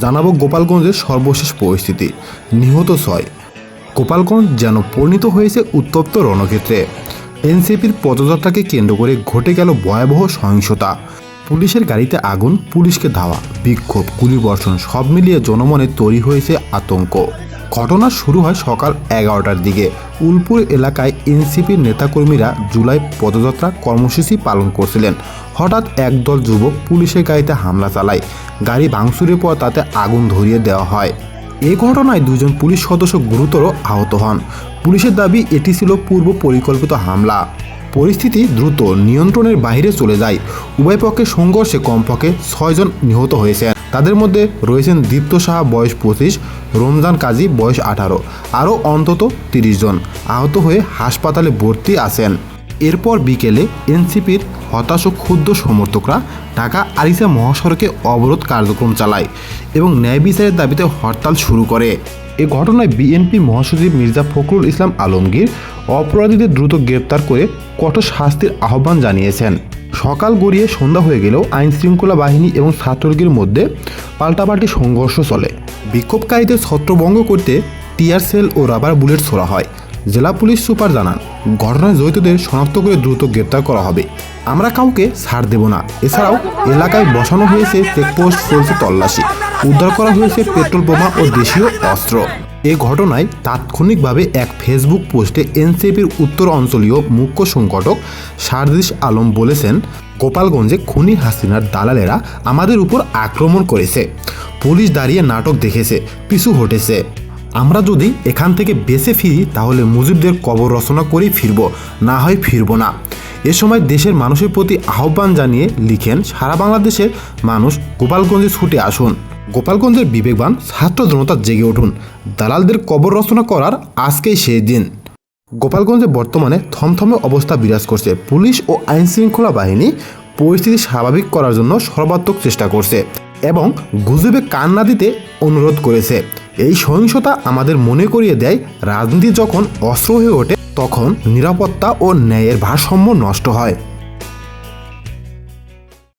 জানাব গোপালগঞ্জের সর্বশেষ পরিস্থিতি। নিহত ছয়। গোপালগঞ্জ যেন পরিণত হয়েছে উত্তপ্ত রণক্ষেত্রে। এনসিপির পদযাত্রাকে কেন্দ্র করে ঘটে গেল ভয়াবহ সহিংসতা। পুলিশের গাড়িতে আগুন, পুলিশকে ধাওয়া, বিক্ষোভ, গুলিবর্ষণ সব মিলিয়ে জনমনে তৈরি হয়েছে আতঙ্ক। ঘটনা শুরু হয় সকাল এগারোটার দিকে। উলপুর এলাকায় এনসিপির নেতাকর্মীরা জুলাই পদযাত্রা কর্মসূচি পালন করছিলেন। হঠাৎ একদল যুবক পুলিশের গাড়িতে হামলা চালায়। গাড়ি ভাঙচুরের পর তাতে আগুন ধরিয়ে দেওয়া হয়। এ ঘটনায় দুজন পুলিশ সদস্য গুরুতর আহত হন। পুলিশের দাবি, এটি ছিল পূর্ব পরিকল্পিত হামলা। পরিস্থিতি দ্রুত নিয়ন্ত্রণের বাইরে চলে যায়। উভয় পক্ষের সংঘর্ষে কমপক্ষে ছয়জন নিহত হয়েছেন। তাদের মধ্যে রয়েছেন দীপ্ত সাহা বয়স পঁচিশ, রমজান কাজী বয়স আঠারো, আরও অন্তত তিরিশ জন। আহত হয়ে হাসপাতালে ভর্তি আছেন। এরপর বিকেলে এনসিপির হতাশ ক্ষুদ্র সমর্থকরা ঢাকা আরিসা মহাসড়কে অবরোধ কার্যক্রম চালায় এবং ন্যায় বিচারের দাবিতে হরতাল শুরু করে। এ ঘটনায় বিএনপি মহাসচিব মির্জা ফখরুল ইসলাম আলমগীর অপরাধীদের দ্রুত গ্রেপ্তার করে কঠোর শাস্তির আহ্বান জানিয়েছেন। সকাল গড়িয়ে সন্ধ্যা হয়ে গেলেও আইন শৃঙ্খলা বাহিনী এবং ছাত্রলীগের মধ্যে পাল্টাপাল্টি সংঘর্ষ চলে। বিক্ষোভকারীদের ছত্রভঙ্গ করতে টিয়ার সেল ও রাবার বুলেট ছোড়া হয়। জেলা পুলিশ সুপার জানান, ঘটনায় জড়িতদের শনাক্ত করে দ্রুত গ্রেপ্তার করা হবে। আমরা কাউকে ছাড় দেব না। এছাড়াও এলাকায় বসানো হয়েছে চেকপোস্ট চলছে তল্লাশি। উদ্ধার করা হয়েছে পেট্রোল বোমা ও দেশীয় অস্ত্র। এ ঘটনায় তাৎক্ষণিকভাবে এক ফেসবুক পোস্টে এনসিপির উত্তর অঞ্চলীয় মুখ্য সংগঠক সারদিস আলম বলেছেন, গোপালগঞ্জে খুনি হাসিনার দালালেরা আমাদের উপর আক্রমণ করেছে। পুলিশ দাঁড়িয়ে নাটক দেখেছে, পিছু হটেছে। আমরা যদি এখান থেকে বেঁচে ফিরি, তাহলে মুজিবদের কবর রচনা করেই ফিরব, না হয় ফিরব না। এ সময় দেশের মানুষের প্রতি আহ্বান জানিয়ে লিখেন, সারা বাংলাদেশের মানুষ গোপালগঞ্জে ছুটে আসুন। গোপালগঞ্জের বিবেকবান ছাত্র জনতা জেগে উঠুন। দালালদের কবর রচনা করার আজকেই সেই দিন। গোপালগঞ্জে বর্তমানে থমথমে অবস্থা বিরাজ করছে। পুলিশ ও আইন শৃঙ্খলা বাহিনী পরিস্থিতি স্বাভাবিক করার জন্য সর্বাত্মক চেষ্টা করছে এবং গুজবে কান না দিতে অনুরোধ করেছে। এই সহিংসতা আমাদের মনে করিয়ে দেয়, রাজনীতি যখন অস্ত্র হয়ে ওঠে তখন নিরাপত্তা ও ন্যায়ের ভারসাম্য নষ্ট হয়।